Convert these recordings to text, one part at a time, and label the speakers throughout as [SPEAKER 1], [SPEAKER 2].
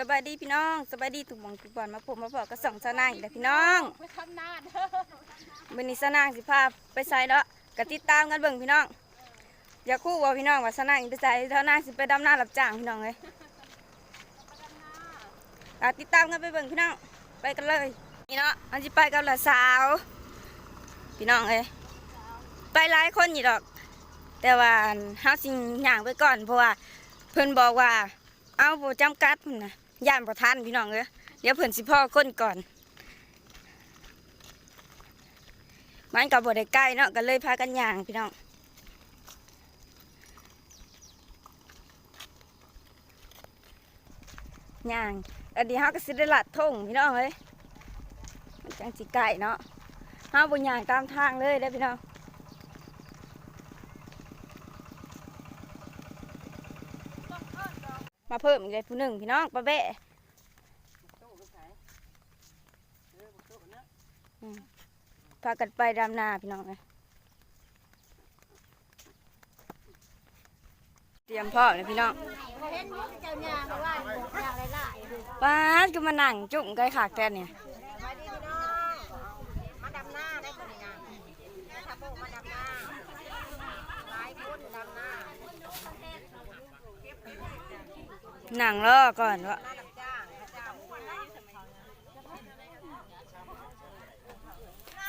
[SPEAKER 1] สบายดีพี่น้องสบายดีทุกหมองทุกบอนมาพบมาพอกระส่องสนางอีกแล้วพี่น้อง
[SPEAKER 2] ไม่ทำหน้าเด้อ
[SPEAKER 1] วันนี้สนางสิพาไปใส่เนาะกติดตามกันเบิ่งพี่น้อง อย่าคู่ว่าพี่น้องว่าสนางไปใส่เท่านางสิไปดำหน้ารับจ้างพี่น้องเลยกติดตามกันไปเบิ่งพี่น้องไปกันเลยนี่เนาะอันสิไปกับหลานสาว พี่น้องเอ้ยไปหลายคนอยู่ดอก แต่ว่าเฮาสิงอย่างไปก่อนเพราะว่าเพิ่นบอกว่า เอาบ่จำกัดนะ ย่านบ่ทันพี่น้องเอ้ยเดี๋ยวเพิ่นสิพ่อค้นก่อน มันกับบได้ใกล้เนาะก็เลยพากันย่างพี่น้องย่างอันนี้เฮาก็สิได้ลัดทงพี่น้องเอ้ยมันจังสิใกล้เนาะเฮาบ่ย่างตามทางเลยเด้พี่น้อง มาเพิ่มอีกเลยผู้หนึ่งพี่น้องปลาแบะพากันไปดำนาพี่น้องเลยเตรียมพ่อเลยพี่น้อง
[SPEAKER 2] เห็นว่าเจ้าหญ้ามาว่าอย่างหลายๆดู
[SPEAKER 1] ป้าก็มานั่งจุ่มไก่ขากแทนเนี่ย
[SPEAKER 2] มาดีพี่น้องมาดำหน้าได้คนนี้นะถ้าพวกมาดำ หน้าหลายคนดำหน้า
[SPEAKER 1] นั่งรอก่อนวะ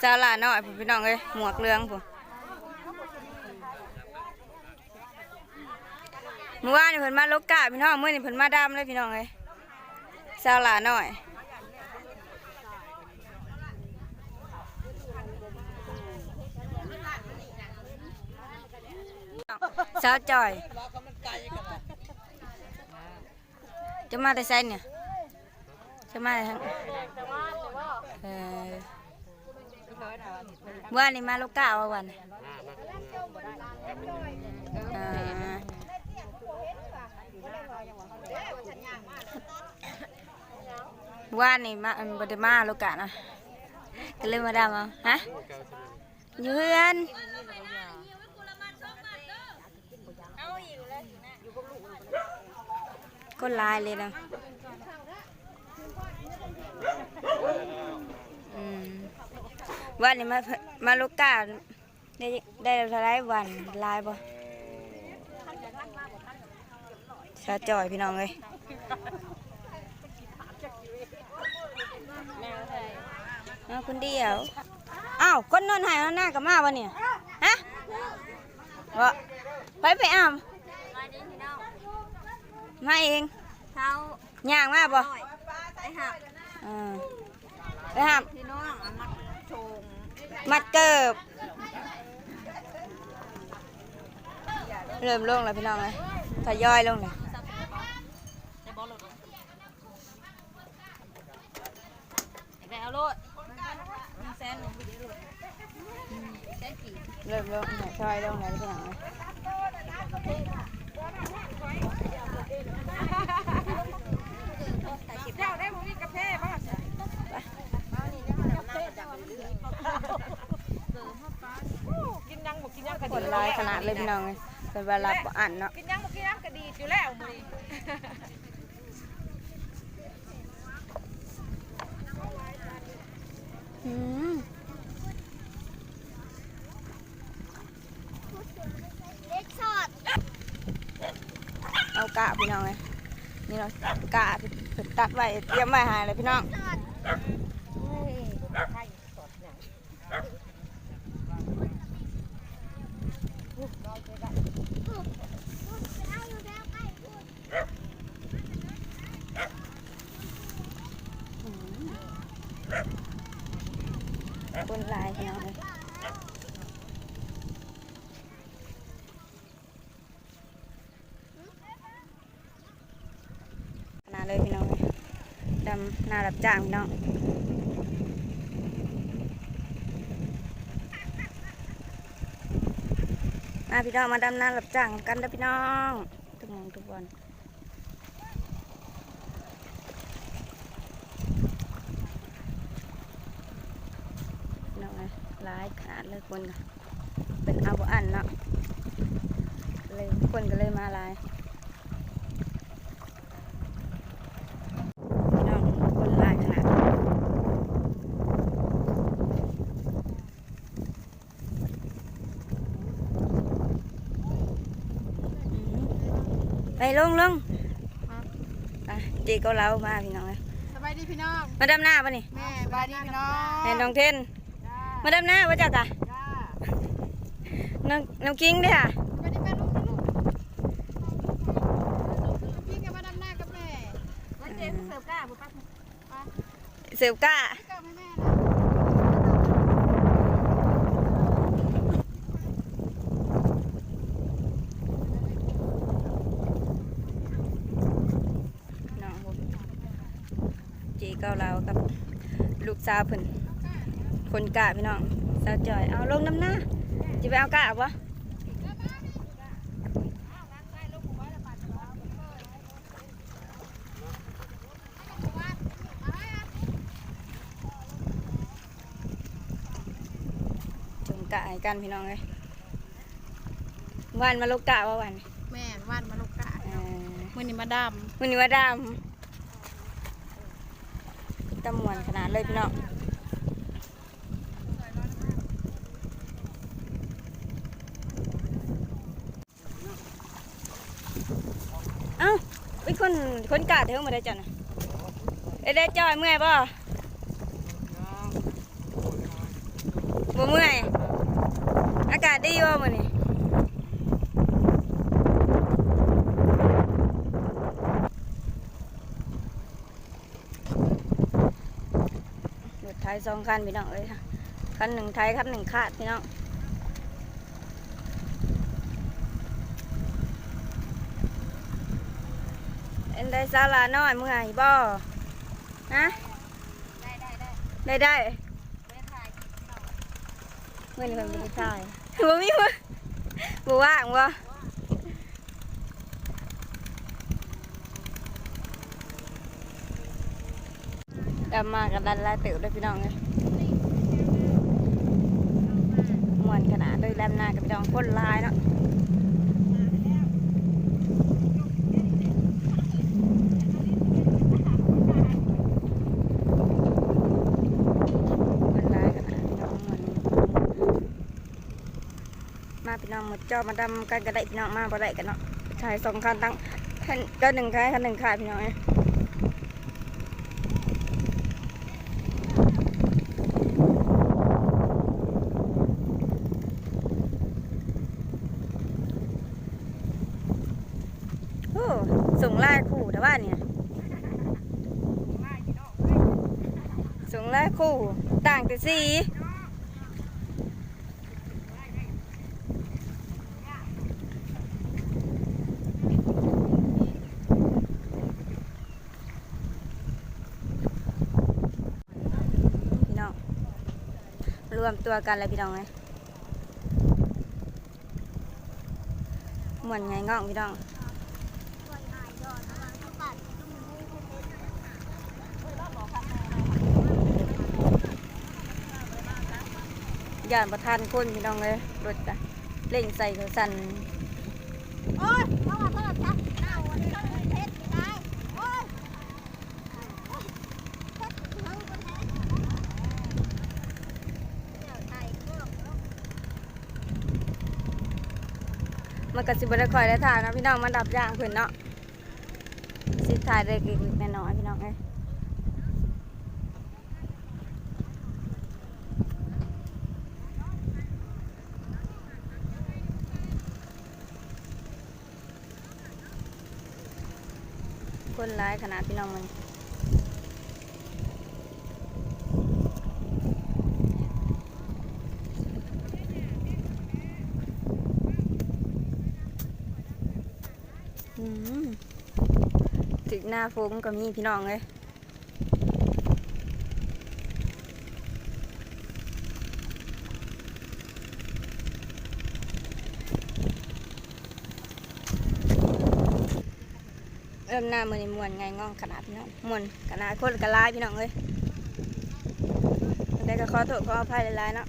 [SPEAKER 1] ซาลาหน้อยผมพี่น้องเลยหมวกเรืองผมเมื่อวานนี่เพิ่นมาลกกาพี่น้องเมื่อนี่เพิ่นมาดำเลยพี่น้องเลยซาลาหน้อยสาวจอย จะมาแต่ไซนเนี่ย จะมาแต่ทางเออวันนี้มาลูกกาววันอ่าวันนี้มาบไดมาลูกกะนะก็เลยมาดำเอาฮะอยู่เฮือน ก็ลายเลยนะวันนี้มามาลูกกาได้ได้เท่าไรวันลายบ่สาจ่อยพี่น้องเลยเอาคนเดียวอ้าวคนนอนหายเอาหน้ากับมาวันเนี่ยฮะวะไปไปอ้าม
[SPEAKER 2] มา
[SPEAKER 1] เอง
[SPEAKER 2] เท้า
[SPEAKER 1] ย่างมาบ่
[SPEAKER 2] หน่อยไอ้หัก
[SPEAKER 1] อ่าไปห้าม
[SPEAKER 2] พี่น้องเอามาโชง
[SPEAKER 1] มัดเกิบ เริ่มลงแล้วพี่น้องเลยทยอยลงเลย
[SPEAKER 2] จะบอลหลุดไปเอาโลดแซนหนึ่งพี่หลุดแซนกี่
[SPEAKER 1] เริ่มลงทยอยลงแล้วพี่น้องเลย
[SPEAKER 2] เจ้าได้ผมมีกาแฟบ้างกินยังบอกกินยังกระ
[SPEAKER 1] ค
[SPEAKER 2] ดี
[SPEAKER 1] นร้ายขนาดเลยพี่น้องเลยเป็นเวลาบ่อ่านเนาะ
[SPEAKER 2] กินยังบอกกินยังกระดีอยู่แล้วมือ
[SPEAKER 1] อืม
[SPEAKER 2] เล็กชอด
[SPEAKER 1] เอา กะพี่น้องเลยนี่เรากะที่เพิ่นตัดไว้เตรียมไว้หายเลยพี่น้องคนร้ายพี่น้องเลยขนาดเลยพี่น้องเลย นารับจ้างพี่น้องมาพี่น้องมาดำนารับจ้างกันเด้อพี่น้องทุกมองทุกวันน้องเลยร้ายขนาดเลยคนก็เป็นอาบ่อันเนาะเลยคนก็เลยมาลาย ลงลงอะเจเก็เล้ามาพี่น้องเลย
[SPEAKER 2] สบายดีพี่น้อง
[SPEAKER 1] มาดำหน้าปะนี่
[SPEAKER 2] แม่สบายดีพี่น้อง
[SPEAKER 1] แม่น้องเทนมาดำหน้าปะจ๊ะกะ
[SPEAKER 2] จ้า
[SPEAKER 1] น้องน้องกิ้งเด้อค่ะ
[SPEAKER 2] สบายดีแม่ลูกลูกพี่กับมาดำหน้ากับแม่วันเจเสิร์ฟก้าบุป้า
[SPEAKER 1] เสิร์ฟก้า
[SPEAKER 2] พี่กับให้แม่นะ
[SPEAKER 1] น้องผม เจเก็เล้ากับลูกสาวเพิ่นคนกะพี่น้องสาวจอยเอาลงน้ำหน้าจะไปเอากะปะจงกะให้กันพี่น้องเลยวันมาลูกกะว่าวัน
[SPEAKER 2] แม่วันมาลูกกา
[SPEAKER 1] เออ
[SPEAKER 2] มื่อนี้มาด
[SPEAKER 1] มันนี้ว่าดำ ตำมวนขนาดเลยพี่น้องเอ้าเป็นคนคนกาดเท่ามาได้จันนะเอ้ยได้จอยเมื่อยป่ะบ่เมื่อย อากาศดีว่มื้อนี้ รถไทยสองคันพี่น้องเอ้ยคันหนึ่งไทยคันหนึ่งคาดพี่น้องเอ็นได้ซาลาน้อยเมื่อยบ่ฮะำ
[SPEAKER 2] ได้ได้ได้
[SPEAKER 1] ได้ได้
[SPEAKER 2] แม่ถ่าย
[SPEAKER 1] เมื่อนี้เพิ่นบ่ได้ถ่ายบ่มีบ่บ่ว่างบ่ำมากันดันลายเต๋อด้วยพี่น้องเลยมวนขนาดเลยแลมนากับพี่น้องคนลายเนาะคนร้ายกันพี่น้องมันมาพี่น้องหมดจอมาดำกันกระไดพี่น้องมาบ่ได้กันเนาะชายสองคันตั้งคันก็หนึ่งคันคันหนึ่งขายพี่น้องเอ้ยโอ้ ส่งไล่คู่แต่ว่าเนี่ยสูงและคู่ต่างแต่สีพี่น้องรวมตัวกันเลยพี่น้องเลยเหมือนไงง่องพี่น้อง ย่านประทานคนพี่น้องเลยรถจ้ะเล่งใส่เขาสั่น
[SPEAKER 2] โอ้ยเอามาโทษจ้ะหน้าวันนี้ต้องเพชรได้โอ้ยเพชรเขาคนแท้เดี๋ยวไทยก็
[SPEAKER 1] มันก็สิบได้คอยได้ถ่ายเนาะพี่น้องมันดับยางเพื่นเนาะสิถ่ายได้กี่แน่นอนพี่น้องเอ้ย คนร้ายขนาดพี่น้องมันถึงหน้าฟงก็มีพี่น้องเลย เริ่มหน้ามือในมวนไงง่องขนาดพี่น้องมวนขนาดคนกระลายพี่น้องเลยได้ก็ขอโทษขออภัยหลายๆเนาะ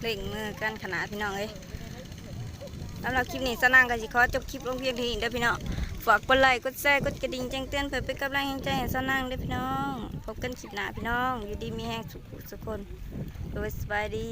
[SPEAKER 1] เล่งมือกันขนาดพี่น้องเอ้ยสำหรับคลิปนี้สนั่งกันสิขอจบคลิปลงเพียงเท่านี้เด้อพี่น้องฝากกดไลค์กดแชร์กดกระดิ่งแจ้งเตือนเพื่อเป็นกำลังใจให้สนั่งเด้อพี่น้อง พบกันคลิปหน้าพี่น้อง อยู่ดีมีแห้งสุขสุขคนดยสบายดี